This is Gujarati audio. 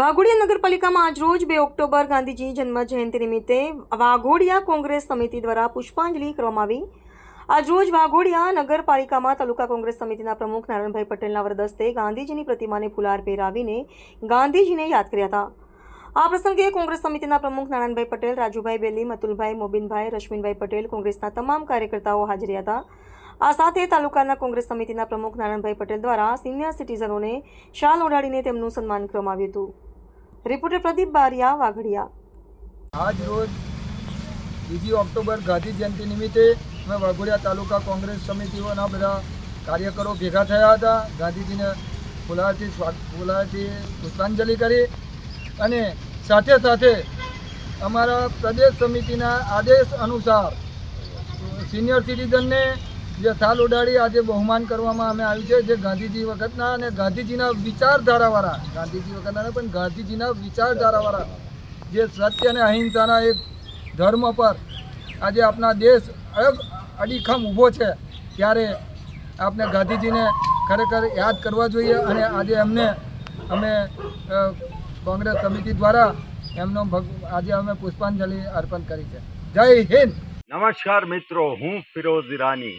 વાઘોડિયા નગરપાલિકામાં આજરોજ બે ઓક્ટોબર ગાંધીજી જન્મ જયંતિ નિમિત્તે વાઘોડિયા કોંગ્રેસ સમિતિ દ્વારા પુષ્પાંજલિ કરવામાં આવી. આજરોજ વાઘોડિયા નગરપાલિકામાં તાલુકા કોંગ્રેસ સમિતિના પ્રમુખ નારાયણભાઈ પટેલના વરદસ્તે ગાંધીજીની પ્રતિમાને ફુલાર પહેરાવીને ગાંધીજીને યાદ કર્યા હતા. આ પ્રસંગે કોંગ્રેસ સમિતિના પ્રમુખ નારાયણભાઈ પટેલ, રાજુભાઈ બેલી, મતુલભાઈ, મોબીનભાઈ, રશ્મિનભાઈ પટેલ કોંગ્રેસના તમામ કાર્યકર્તાઓ હાજર હતા. આ સાથે તાલુકાના કોંગ્રેસ સમિતિના પ્રમુખ નારાયણભાઈ પટેલ દ્વારા સિનિયર સિટીઝનોને શાલ ઓઢાડીને તેમનું સન્માન કરવામાં આવ્યું હતું. રિપોર્ટર પ્રદીપ બારિયા, વાઘડિયા. આજ રોજ બીજી ઓક્ટોબર ગાંધી જયંતિ નિમિત્તે અમે વાઘોડિયા તાલુકા કોંગ્રેસ સમિતિઓના બધા કાર્યકરો ભેગા થયા હતા. ગાંધીજીને ફુલાથી ફુલાથી પુષ્પાંજલિ કરી અને સાથે સાથે અમારા પ્રદેશ સમિતિના આદેશ અનુસાર સિનિયર સિટીઝનને જે થાલ ઉડાડી આજે બહુમાન કરવામાં અમે આવ્યું છે જે ગાંધીજી વખતના અને ગાંધીજીના વિચારધારાવાળા, ગાંધીજી વખતના પણ ગાંધીજીના વિચારધારાવાળા જે સત્ય અને અહિંસાના એક ધર્મ પર આજે આપણા દેશ અડીખમ ઊભો છે, ત્યારે આપણે ગાંધીજીને ખરેખર યાદ કરવા જોઈએ અને આજે એમને અમે કોંગ્રેસ સમિતિ દ્વારા એમનો આજે અમે પુષ્પાંજલિ અર્પણ કરી છે. જય હિન્દ! નમસ્કાર મિત્રો, હું ફિરોઝ ઈરાની.